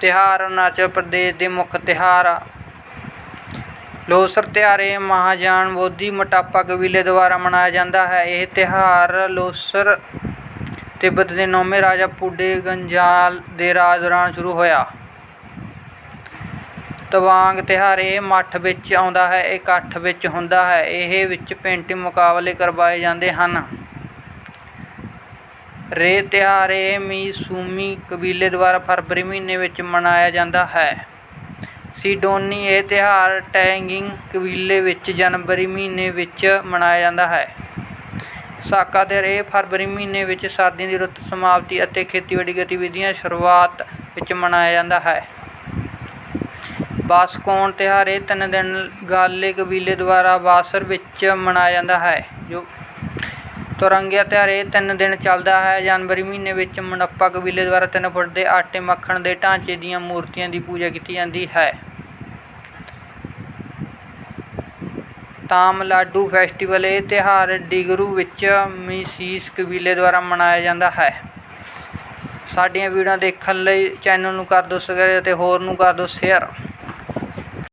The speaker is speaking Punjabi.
ਤਿਉਹਾਰ ਅਰੁਣਾਚਲ ਪ੍ਰਦੇਸ਼ ਦੇ ਮੁੱਖ ਤਿਉਹਾਰ ਆ। ਲੋਸਰ ਤਿਉਹਾਰ ਇਹ ਮਹਾਯਾਨ ਬੋਧੀ ਮੋਟਾਪਾ ਕਬੀਲੇ ਦੁਆਰਾ ਮਨਾਇਆ ਜਾਂਦਾ ਹੈ। ਇਹ ਤਿਉਹਾਰ ਲੋਸਰ ਤਿੱਬਤ ਦੇ ਨੌਵੇਂ ਰਾਜਾ ਪੂਡੇ ਗੰਜਾਲ ਦੇ ਰਾਜ ਦੌਰਾਨ ਸ਼ੁਰੂ ਹੋਇਆ। ਤਵਾਂਗ ਤਿਉਹਾਰ ਇਹ ਮੱਠ ਵਿੱਚ ਆਉਂਦਾ ਹੈ ਇਕੱਠ ਵਿੱਚ ਹੁੰਦਾ ਹੈ। ਇਹ ਵਿੱਚ ਪੇਂਟਿੰਗ ਮੁਕਾਬਲੇ ਕਰਵਾਏ ਜਾਂਦੇ ਹਨ। ਰੇ ਤਿਉਹਾਰ ਇਹ ਮੀਸੂਮੀ ਕਬੀਲੇ ਦੁਆਰਾ ਫਰਵਰੀ ਮਹੀਨੇ ਵਿੱਚ ਮਨਾਇਆ ਜਾਂਦਾ ਹੈ। ਸਿਡੋਨੀ ਇਹ ਤਿਉਹਾਰ ਟੈਂਗਿੰਗ ਕਬੀਲੇ ਵਿੱਚ ਜਨਵਰੀ ਮਹੀਨੇ ਵਿੱਚ ਮਨਾਇਆ ਜਾਂਦਾ ਹੈ। ਸਾਕਾ ਤਿਉਹਾਰ ਇਹ ਫਰਵਰੀ ਮਹੀਨੇ ਵਿੱਚ ਸਰਦੀਆਂ ਦੀ ਰੁੱਤ ਸਮਾਪਤੀ ਅਤੇ ਖੇਤੀਬਾੜੀ ਗਤੀਵਿਧੀਆਂ ਸ਼ੁਰੂਆਤ ਵਿੱਚ ਮਨਾਇਆ ਜਾਂਦਾ ਹੈ। ਬਾਸਕੋਣ ਤਿਉਹਾਰ ਇਹ ਤਿੰਨ ਦਿਨ ਗਾਲੇ ਕਬੀਲੇ ਦੁਆਰਾ ਬਾਸਰ ਵਿੱਚ ਮਨਾਇਆ ਜਾਂਦਾ ਹੈ, ਜੋ ਤੁਰੰਗਿਆ ਤਿਉਹਾਰ ਇਹ ਤਿੰਨ ਦਿਨ ਚੱਲਦਾ ਹੈ। ਜਨਵਰੀ ਮਹੀਨੇ ਵਿੱਚ ਮਨੱਪਾ ਕਬੀਲੇ ਦੁਆਰਾ ਤਿੰਨ ਫੁੱਟ ਦੇ ਆਟੇ ਮੱਖਣ ਦੇ ਢਾਂਚੇ ਦੀਆਂ ਮੂਰਤੀਆਂ ਦੀ ਪੂਜਾ ਕੀਤੀ ਜਾਂਦੀ ਹੈ। ਤਾਮਲਾਡੂ ਫੈਸਟੀਵਲ ਇਹ ਤਿਉਹਾਰ ਡਿਗਰੂ ਵਿੱਚ ਮਿਸੀਸ ਕਬੀਲੇ ਦੁਆਰਾ ਮਨਾਇਆ ਜਾਂਦਾ ਹੈ। ਸਾਡੀਆਂ ਵੀਡੀਓ ਦੇਖਣ ਲਈ ਚੈਨਲ ਨੂੰ ਕਰ ਦਿਓ ਸਬਸਕ੍ਰਾਈਬ ਅਤੇ ਹੋਰ ਨੂੰ ਕਰ ਦਿਓ ਸ਼ੇਅਰ